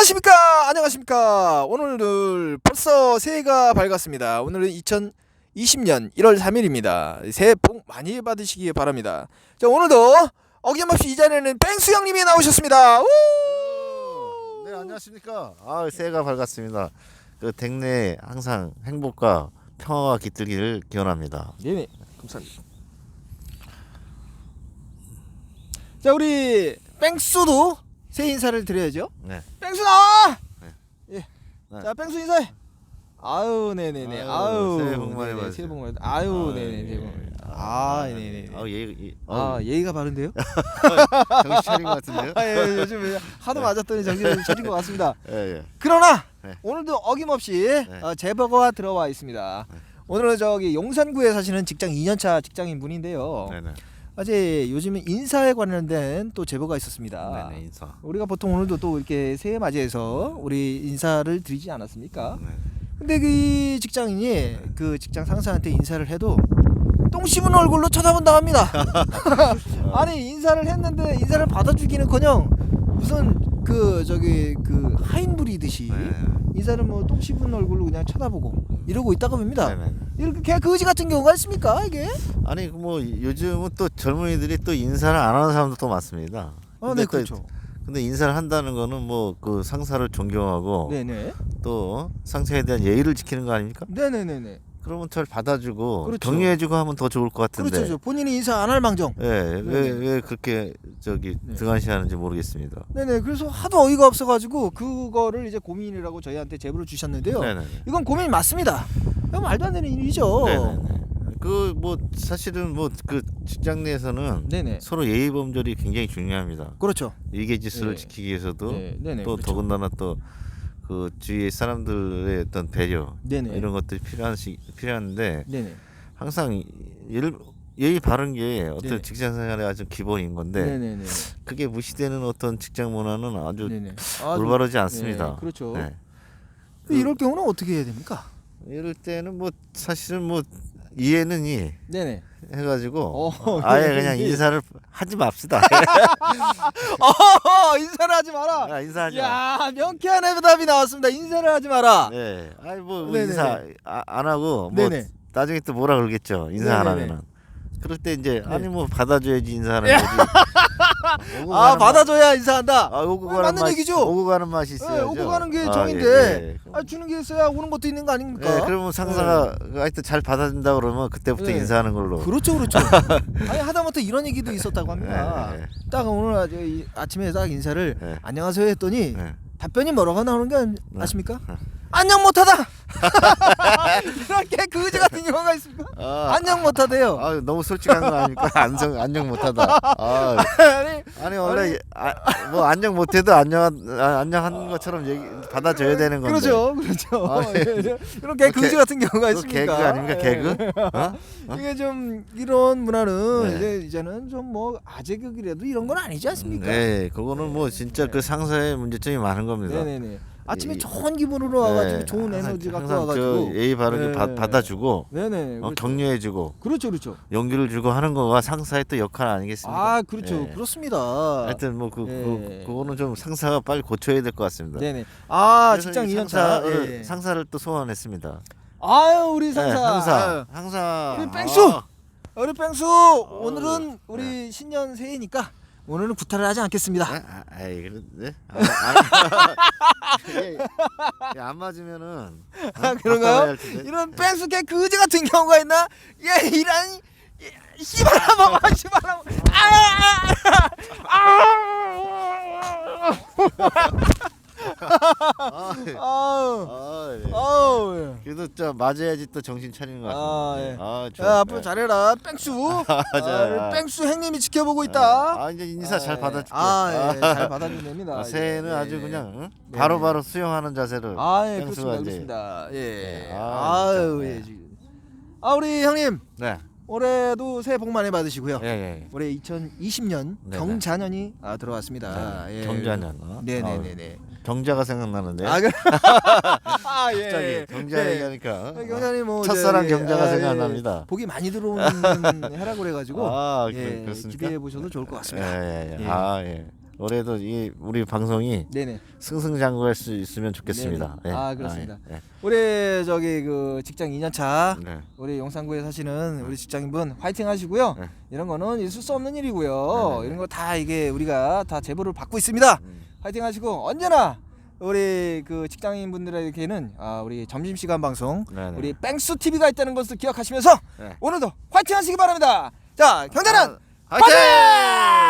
안녕하십니까 안녕하십니까 오늘은 벌써 새해가 밝았습니다 오늘은 2020년 1월 3일입니다 새해 복 많이 받으시기 바랍니다 자 오늘도 어김없이 이 자리에는 뺑수 형님이 나오셨습니다 우! 네 안녕하십니까. 아 새해가 밝았습니다. 그 댁내 항상 행복과 평화가 깃들기를 기원합니다. 네네 감사합니다 자 우리 뺑수도 새해 인사를 드려야죠 네. 뺑수 나와 네. 예. 네. 자 뺑수 인사해 아유 네네네 아유, 아유 새해 복 많이 네네, 받으세요. 새해 복 많이 받- 아유 아, 네네 예. 새해 복 많이 받- 아 네네 아 예. 예. 아아 예의가 바른데요? 정신 차린 것 같은데요? 아, 예, 요즘 하도 맞았더니 정신을 좀 차린 것 같습니다. 예 예. 그러나 네. 오늘도 어김없이 어, 제보가 들어와 있습니다. 네. 오늘은 저기 용산구에 사시는 직장 2년차 직장인 분인데요. 네네. 어제 요즘에 인사에 관련된 또 제보가 있었습니다. 네네 인사. 우리가 보통 오늘도 또 이렇게 새해 맞이해서 우리 인사를 드리지 않았습니까? 네. 근데 그 직장인이 그 직장 상사한테 인사를 해도 똥 씹은 얼굴로 쳐다본다 합니다. 아니 인사를 했는데 인사를 받아주기는커녕 무슨 그 저기 그 하인 부리듯이 네. 인사를 뭐 똥 씹은 얼굴로 그냥 쳐다보고 이러고 있다고 봅니다. 네네. 이렇게 개 거지 같은 경우가 있습니까 이게? 아니 뭐 요즘은 또 젊은이들이 또 인사를 안 하는 사람도 또 많습니다. 어, 근데 네 또- 그렇죠. 근데 인사를 한다는 거는 뭐 그 상사를 존경하고 네네. 또 상사에 대한 예의를 지키는 거 아닙니까? 네네네네. 그러면 잘 받아주고 그렇죠. 격려해주고 하면 더 좋을 것 같은데. 그렇죠. 본인이 인사 안 할 망정. 예, 왜. 왜 그렇게 저기 네. 등한시하는지 모르겠습니다. 네네. 그래서 하도 어이가 없어가지고 그거를 이제 고민이라고 저희한테 제보를 주셨는데요. 네네. 이건 고민 맞습니다. 이건 말도 안 되는 일이죠. 네네. 그뭐 사실은 뭐 그 직장 내에서는 네네. 서로 예의 범절이 굉장히 중요합니다. 그렇죠. 질서를 네. 지키기 위해서도 네, 네네. 또 그렇죠. 더군다나 또 그 주위의 사람들의 어떤 배려 네네. 이런 것들이 필요한 시, 필요한데 네네. 항상 예를 예의 바른 게 어떤 네네. 직장 생활의 아주 기본인 건데 네네네. 그게 무시되는 어떤 직장 문화는 아주 네네. 아주- 올바르지 않습니다. 네, 그렇죠. 네. 근데 이럴 경우는 어떻게 해야 됩니까? 이럴 때는 뭐 사실은 뭐 이해는 이 네네. 해가지고 어, 아예 네. 그냥 인사를 하지 맙시다. 어, 인사를 하지 마라. 아, 인사하지 마. 야, 명쾌한 해답이 나왔습니다. 인사를 하지 마라. 네, 아이 뭐, 뭐 네네네. 인사 아, 안 하고 뭐 네네. 나중에 또 뭐라 그러겠죠. 인사 안 네네네. 하면은. 그럴 때 이제 네. 아니 뭐 받아줘야지 인사하는 거지. 오고 아, 가는 받아줘야 인사한다. 맛- 아, 오고 어, 가는 맞는 맛 얘기죠. 오고 가는 맛이 있어요. 네, 오고 가는 게 아, 정인데. 예, 예. 아, 주는 게 있어야 오는 것도 있는 거 아닙니까? 네, 그러면 상사가 하여튼 잘 받아준다 그러면 그때부터 네. 인사하는 걸로. 그렇죠, 그렇죠. 아니 하다못해 이런 얘기도 있었다고 합니다. 네, 네. 딱 오늘 아주 이- 아침에 딱 인사를 네. 안녕하세요 했더니 네. 답변이 뭐라고 나오는 게 아- 아십니까? 네. 안녕 못하다. 이렇게 그지 같은 경우가 있습니까? 아, 안녕 못하대요. 아, 너무 솔직한 거 아닙니까? 안정 안녕 못하다. 아, 아니 아니 원래 아, 뭐 안녕 못해도 안녕 아, 안녕한 것처럼 얘기 받아줘야 되는 건데. 그렇죠, 그렇죠. 아, 예, 예. 이렇게 그 그지 개- 같은 경우가 그 있습니까? 개그 아닙니까 예. 개그? 어? 이게 좀 이런 문화는 네. 이제 이제는 좀 뭐 아재격이라도 이런 건 아니지 않습니까? 네, 그거는 뭐 진짜 그 상사의 문제점이 많은 겁니다. 네네네. 아침에 이- 좋은 기분으로 와가지고 네, 좋은 항상- 에너지 갖고 항상 와가지고 저 예의 바르게 네. 받, 받아주고 네네 어, 그렇죠. 격려해주고 그렇죠 그렇죠. 용기를 주고 하는 거가 상사의 또 역할 아니겠습니까? 아 그렇죠 예. 그렇습니다. 하여튼 뭐 그 예. 그, 그거는 좀 상사가 빨리 고쳐야 될 것 같습니다. 네네. 아 그래서 직장 이 2년차. 상사를, 예. 상사를 또 소환했습니다. 아유 우리 네, 상사. 상사, 상사. 우리 뺑수! 아, 우리 뺑수 오늘은 우리 네. 신년 새해니까 오늘은 구타를 하지 않겠습니다. 아, 아, 아 이 그런데 아, 아, 이게- 이게 안 맞으면은 어? 아, 그런가요? 이런 개 그지 같은 경우가 있나? 얘 이란 이- 씨발아 먹어 씨발아 아, 예. 아우 아, 예. 아우 그래도 저 맞아야지 또 정신 차리는 것 같습니다. 아, 예. 아, 좋아. 야 앞으로 예. 잘해라 뺑수 자. 아, 뺑수 행님이 지켜보고 있다 아, 이제 인사 잘 예. 받아줄게. 아, 예, 잘 받아주면 됩니다 아, 새해는 예, 아주 예. 그냥 응? 네, 바로바로 수용하는 자세를 아, 예, 뺑수가 그렇습니다. 이제- 그렇습니다. 예. 네, 아, 아유, 진짜, 예, 네. 지금. 아, 우리 형님, 네. 올해도 새해 복 많이 받으시고요. 예, 예. 올해 2020년 네, 경자년이 아, 들어왔습니다. 네, 예. 경자년. 어? 네, 네, 네, 네. 어, 경자가 생각나는데. 아, 그 아, 예. 갑자기 경자 네. 얘기하니까. 어? 경자님 뭐 첫사랑 이제, 경자가 아, 생각납니다. 복이 많이 들어오는 해라고 그래 가지고 아, 예, 그? 기대해 보셔도 좋을 것 같습니다. 예, 예, 예. 예. 아, 예. 올해도 이 우리 방송이 네네. 승승장구할 수 있으면 좋겠습니다. 네네. 예. 아, 그렇습니다. 예, 예. 올해 저기 그 직장 2년차 네. 우리 용산구에 사시는 우리 직장인분 화이팅 하시고요. 네. 이런 거는 있을 수 없는 일이고요. 네, 네, 이런 거 다 이게 우리가 다 제보를 받고 있습니다. 음. 화이팅 하시고 언제나 우리 그 직장인 분들에게는 아, 우리 점심 시간 방송 네, 네. 우리 뺑수 TV가 있다는 것을 기억하시면서 네. 오늘도 화이팅 하시기 바랍니다. 자, 경자는 아! 화이팅!